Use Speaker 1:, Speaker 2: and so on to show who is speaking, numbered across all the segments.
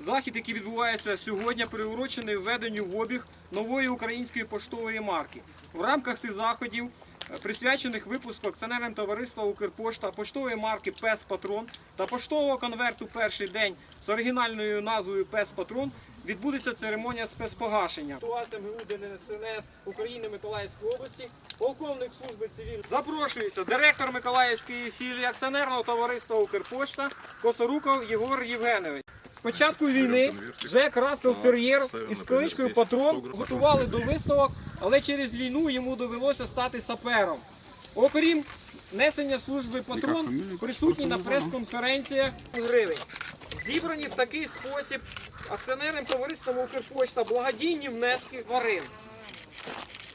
Speaker 1: Захід, який відбувається сьогодні, приурочений введенню в обіг нової української поштової марки. В рамках цих заходів присвячених випуску акціонерним товариства Укрпошта, поштової марки Пес Патрон та поштового конверту перший день з оригінальною назвою Пес Патрон, відбудеться церемонія спецпогашення. МГУ ДНСНС України Миколаївської області, полковник служби цивільної. Запрошується директор Миколаївської філії акціонерного товариства Укрпошта Косоруков Єгор Євгенович. З початку війни Джек Рассел Тер'єр із кличкою Патрон готували до виставок, але через війну йому довелося стати сапером. Окрім несення служби патрон, присутній на прес-конференціях гривень. Зібрані в такий спосіб акціонерним товариством Укрпошта благодійні внески тварин.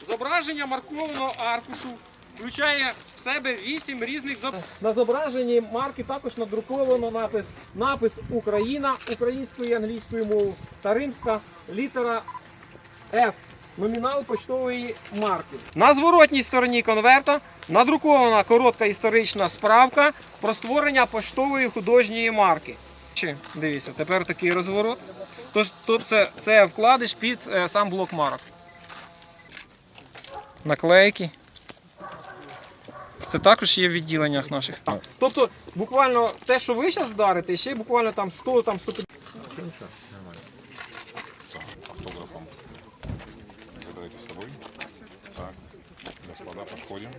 Speaker 1: Зображення маркованого аркушу включає в себе вісім різних зоб... На зображенні марки також надруковано напис напис Україна українською і англійською мовою та римська літера F. Номінал поштової марки. На зворотній стороні конверта надрукована коротка історична справка про створення поштової художньої марки. Дивіться, тепер такий розворот. Тобто це, це вкладиш під е, сам блок марок. Наклейки. Це також є в відділеннях наших. Тобто, буквально те, що ви зараз вдарите, ще й буквально там 100 там 100
Speaker 2: автографом забирайте с собой. Так, господа, подходим.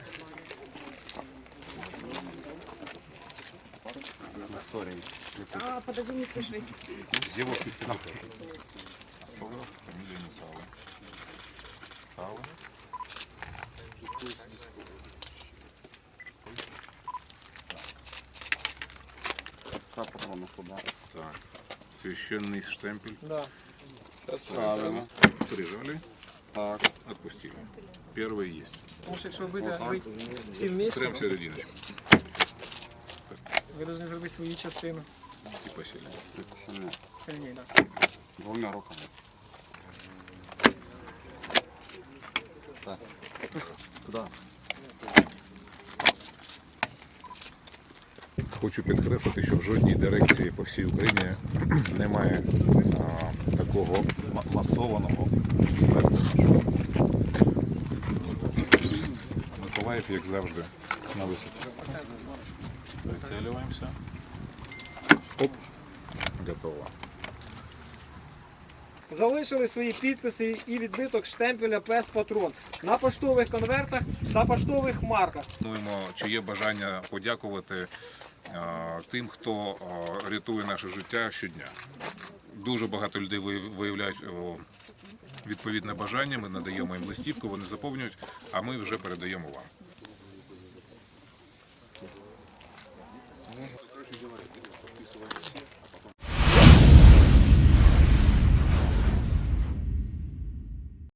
Speaker 3: А, подожди, не.
Speaker 2: Где вот автограф, Так, священный штемпель.
Speaker 1: Да.
Speaker 2: Правильно. Прижали.
Speaker 4: Так.
Speaker 2: Отпустили. Первый есть.
Speaker 1: Тому що якщо ви будете бити всі вместе,
Speaker 2: Прям в серединочку.
Speaker 1: ви повинні зробити свою частину.
Speaker 2: И посильнее.
Speaker 4: Сильно.
Speaker 1: Сильніше, да.
Speaker 4: Двумя руками. Так. Куда?
Speaker 2: Хочу підкреслити, що в жодній дирекції по всій Україні немає а, такого масованого спецпризначення. Миколаїв, як завжди, на висоті. Прицілюємося. Оп. Готово.
Speaker 1: Залишили свої підписи і відбиток штемпеля Пес Патрон на поштових конвертах та поштових марках.
Speaker 2: Плануємо, чи є бажання подякувати тим, хто рятує наше життя щодня. Дуже багато людей вияв- виявляють відповідне бажання. Ми надаємо їм листівку, вони заповнюють, а ми вже передаємо вам.